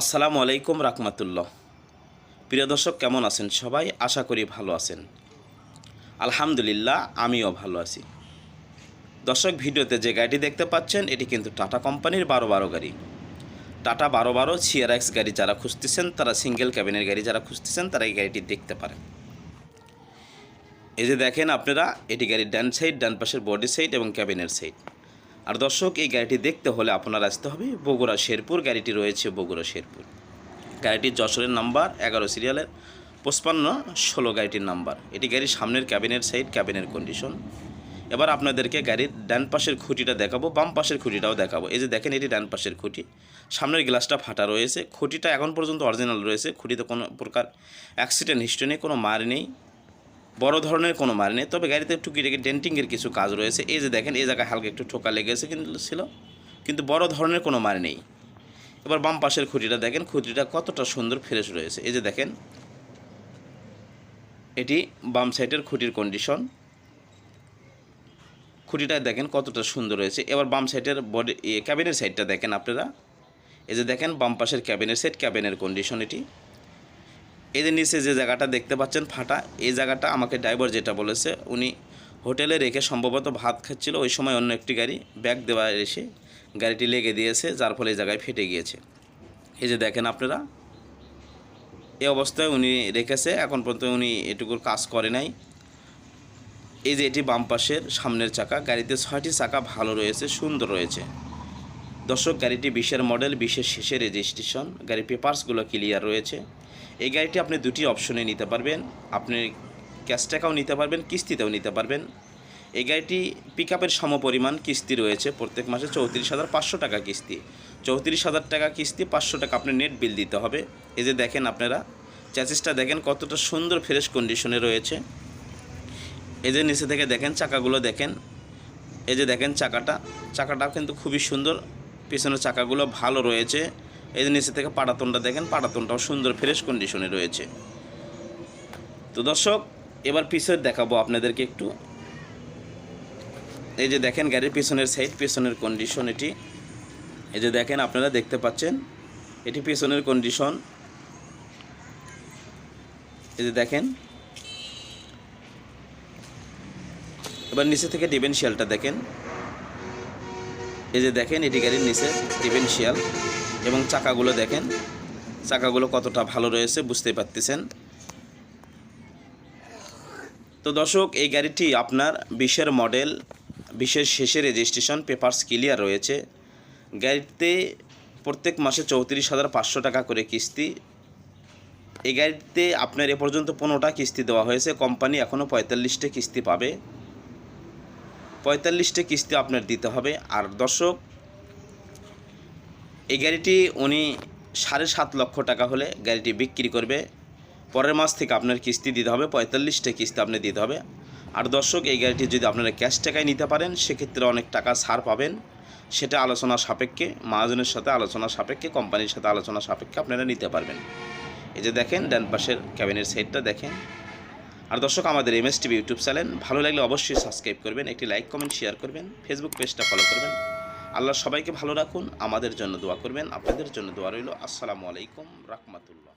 আসসালামু আলাইকুম রাহমাতুল্লাহ। প্রিয় দর্শক, কেমন আছেন সবাই? আশা করি ভালো আছেন। আলহামদুলিল্লাহ, আমিও ভালো আছি। দর্শক, ভিডিওতে যে গাড়িটি দেখতে পাচ্ছেন, এটি কিন্তু টাটা কোম্পানির বারো বারো গাড়ি। টাটা বারো বারো সিআরএক্স গাড়ি যারা খুঁজতেছেন, তারা সিঙ্গেল ক্যাবিনের গাড়ি যারা খুঁজতেছেন, তারা এই গাড়িটি দেখতে পারেন। এই যে দেখেন আপনারা, এটি গাড়ির ডান সাইড ডান পাশের বডি সাইড এবং ক্যাবিনের সাইড আর দর্শক, এই গাড়িটি দেখতে হলে আপনার আসতে হবে। বগুড়া শেরপুর, গাড়িটি রয়েছে বগুড়া শেরপুর। গাড়িটির যশোরের নাম্বার, এগারো সিরিয়ালের পঁচপান্ন, ষোলো গাড়িটির নাম্বার। এটি গাড়ির সামনের ক্যাবিনের সাইড, ক্যাবিনের কন্ডিশন। এবার আপনাদেরকে গাড়ির ডান পাশের খুঁটিটা দেখাবো, বাম পাশের খুঁটিটাও দেখাবো। এই যে দেখেন, এটি ডান পাশের খুঁটি। সামনের গ্লাসটা ফাটা রয়েছে। খুঁটিটা এখন পর্যন্ত অরিজিনাল রয়েছে। খুঁটিতে কোনো প্রকার অ্যাক্সিডেন্ট হিস্ট্রি নেই, কোনো মার নেই। বড় ধরনের কোনো মার নেই। তবে গাড়িতে টুকিটাকি ডেন্টিংয়ের কিছু কাজ রয়েছে? এই যে দেখেন, এই জায়গায় হালকা একটু ঠোকা লেগেছে কিন্তু ছিল। কিন্তু বড় ধরনের কোনো মার নেই। এবার বাম পাশের খুঁটিটা দেখেন, খুঁটিটা কতটা সুন্দর ফ্রেশ রয়েছে। এই যে দেখেন, এটি বাম সাইডের খুঁটির কন্ডিশন খুঁটিটা দেখেন কতটা সুন্দর রয়েছে। এবার বাম সাইডের বডি ক্যাবিনের সাইডটা দেখেন আপনারা। এই যে দেখেন, বাম পাশের ক্যাবিনের সাইড ক্যাবিনের কন্ডিশন এটি। এই যে নিচে যে জায়গাটা দেখতে পাচ্ছেন ফাটা, এই জায়গাটা আমাকে ড্রাইভার যেটা বলেছে, উনি হোটেলে রেখে সম্ভবত ভাত খাচ্ছিল, ওই সময় অন্য একটি গাড়ি ব্যাগ দেওয়া এসে গাড়িটি লেগে দিয়েছে, যার ফলে এই জায়গায় ফেটে গিয়েছে। এই যে দেখেন আপনারা, এই অবস্থায় উনি রেখেছে, এখন পর্যন্ত উনি এটুকুর কাজ করে নাই। এই যে এটি বাম পাশের সামনের চাকা, গাড়িতে ছয়টি চাকা ভালো রয়েছে, সুন্দর রয়েছে। দর্শক, গাড়িটি বিশের মডেল, বিশের শেষে রেজিস্ট্রেশন, গাড়ির পেপার্সগুলো ক্লিয়ার রয়েছে। এই গাড়িটি আপনি দুটি অপশনে নিতে পারবেন। আপনি ক্যাশ টাকাও নিতে পারবেন, কিস্তিতেও নিতে পারবেন। এই গাড়িটি পিক আপের সমপরিমাণ কিস্তি রয়েছে। প্রত্যেক মাসে চৌত্রিশ হাজার পাঁচশো টাকা কিস্তি। চৌত্রিশ হাজার টাকা কিস্তি, পাঁচশো টাকা আপনি নেট বিল দিতে হবে। এই যে দেখেন আপনারা, চ্যাসিসটা দেখেন কতটা সুন্দর ফ্রেশ কন্ডিশনে রয়েছে। এই যে নিচে থেকে দেখেন চাকাগুলো দেখেন। এই যে দেখেন চাকাটা, চাকাটাও কিন্তু খুবই সুন্দর। পিছনের চাকাগুলো ভালো রয়েছে। এই যে নিচে থেকে পাটাতনটা দেখেন পাটাতনটাও সুন্দর ফ্রেশ কন্ডিশনে রয়েছে। তো দর্শক, এবার পিছের দেখাবো আপনাদেরকে একটু। এই যে দেখেন গাড়ির পিছনের সাইড পিছনের কন্ডিশন এটি। এই যে দেখেন, আপনারা দেখতে পাচ্ছেন, এটি পিছনের কন্ডিশন এই যে দেখেন। এবার নিচে থেকে ডিভেনশিয়ালটা দেখেন। এই যে দেখেন, এটি গাড়ির নিচে ডিভেনশিয়াল এবং চাকাগুলো দেখেন। চাকাগুলো কতটা ভালো রয়েছে বুঝতে পারতেছেন। তো দর্শক, এই গাড়িটি আপনার বিশের মডেল, বিশের শেষে রেজিস্ট্রেশন পেপারস ক্লিয়ার রয়েছে। গাড়িতে প্রত্যেক মাসে চৌত্রিশ হাজার পাঁচশো টাকা করে কিস্তি। এই গাড়িতে আপনার এ পর্যন্ত পনেরোটা কিস্তি দেওয়া হয়েছে। কোম্পানি এখনও পঁয়তাল্লিশটা কিস্তি পাবে। পঁয়তাল্লিশটা কিস্তি আপনার দিতে হবে। আর দর্শক এই গাড়িটি উনি সাড়ে সাত লক্ষ টাকা হলে গাড়িটি বিক্রি করবে। পরের মাস থেকে আপনার কিস্তি দিতে হবে, পঁয়তাল্লিশটা কিস্তি আপনি দিতে হবে। আর দর্শক, এই গাড়িটি যদি আপনারা ক্যাশ টাকায় নিতে পারেন, সেক্ষেত্রে অনেক টাকা ছাড় পাবেন। সেটা আলোচনা সাপেক্ষে, মহাজনের সাথে আলোচনা সাপেক্ষে, কোম্পানির সাথে আলোচনা সাপেক্ষে আপনারা নিতে পারবেন। এই যে দেখেন, ডান পাশের ক্যাবিনের সাইডটা দেখেন। আর দর্শক, আমাদের M S TV YouTube channel, ভালো লাগলে অবশ্যই সাবস্ক্রাইব করবেন, একটি লাইক, কমেন্ট, শেয়ার করবেন ফেসবুক পেজটা ফলো করবেন। আল্লাহ সবাইকে ভালো রাখুন। আমাদের জন্য দোয়া করবেন। আপনাদের জন্য দোয়া রইল। আসসালামু আলাইকুম রাহমাতুল্লাহ।